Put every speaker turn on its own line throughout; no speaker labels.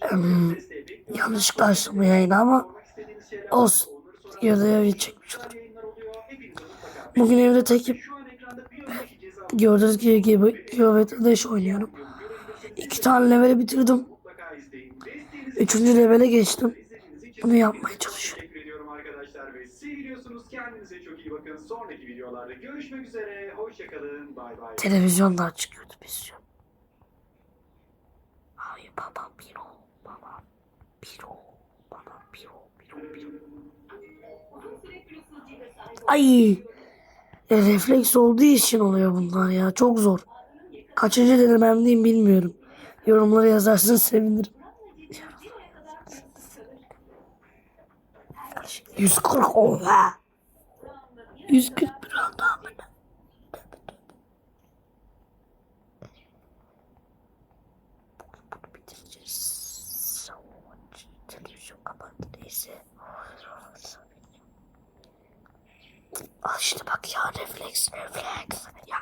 Hmm, yanlışlıkla açtım bu yayını ama olsun. Yarıya bir çekmiş olurum. Bugün evde tekim. Gördüğünüz gibi, kilometre Dash oynuyorum. İki tane leveli bitirdim. Üçüncü levele geçtim. Bunu yapmaya çalışıyorum.
Ediyorum arkadaşlar ve
bir bir bir. Bir. Bir. Ay. E, refleks olduğu için oluyor bunlar ya. Çok zor. Kaçıncı denememdeyim bilmiyorum. Yorumlara yazarsınız sevinirim. 140 oha. 141 oldu amına. Bunu bitireceğiz. Televizyon kapandı neyse. İşte bak ya refleks refleks. Ya.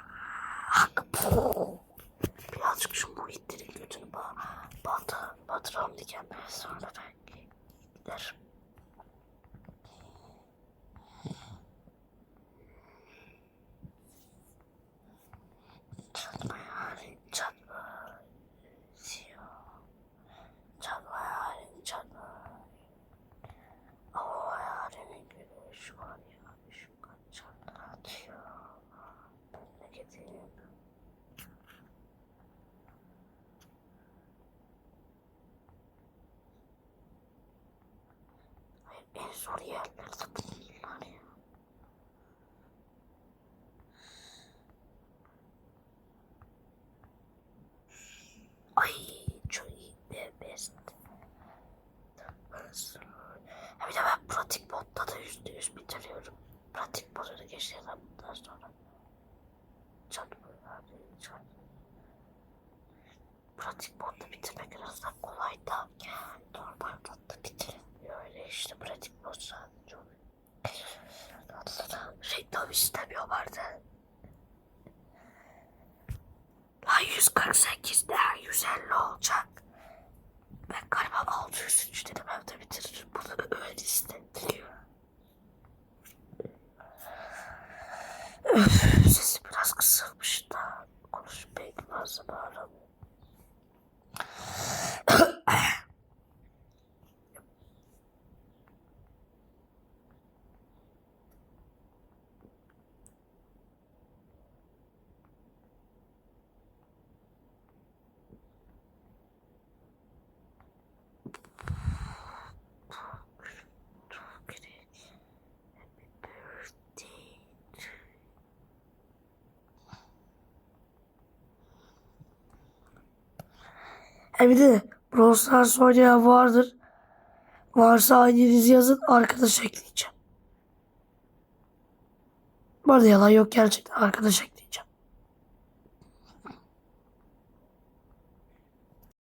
Birazcık şu muhitlerin götünü ba batı, batıralım diyeceğim. Sonra ben giderim. Zor yerlerde bunlar ya. Ay çok iyi bir best. Ha bir de ben pratik modda da yüzde yüz bitiriyorum. Pratik modunu geçeceğim bundan sonra. Çok abi çok. Pratik modda bitirmek biraz daha kolay da normal 148 daha 150 olacak. Ben galiba 603 dedim evde bitiririm. Bunu öyle istediriyor. Öf, E bir de Brawl Stars oynayan vardır. Varsa ID'nizi yazın arkadaş ekleyeceğim. Bu arada yalan yok gerçekten arkadaş ekleyeceğim.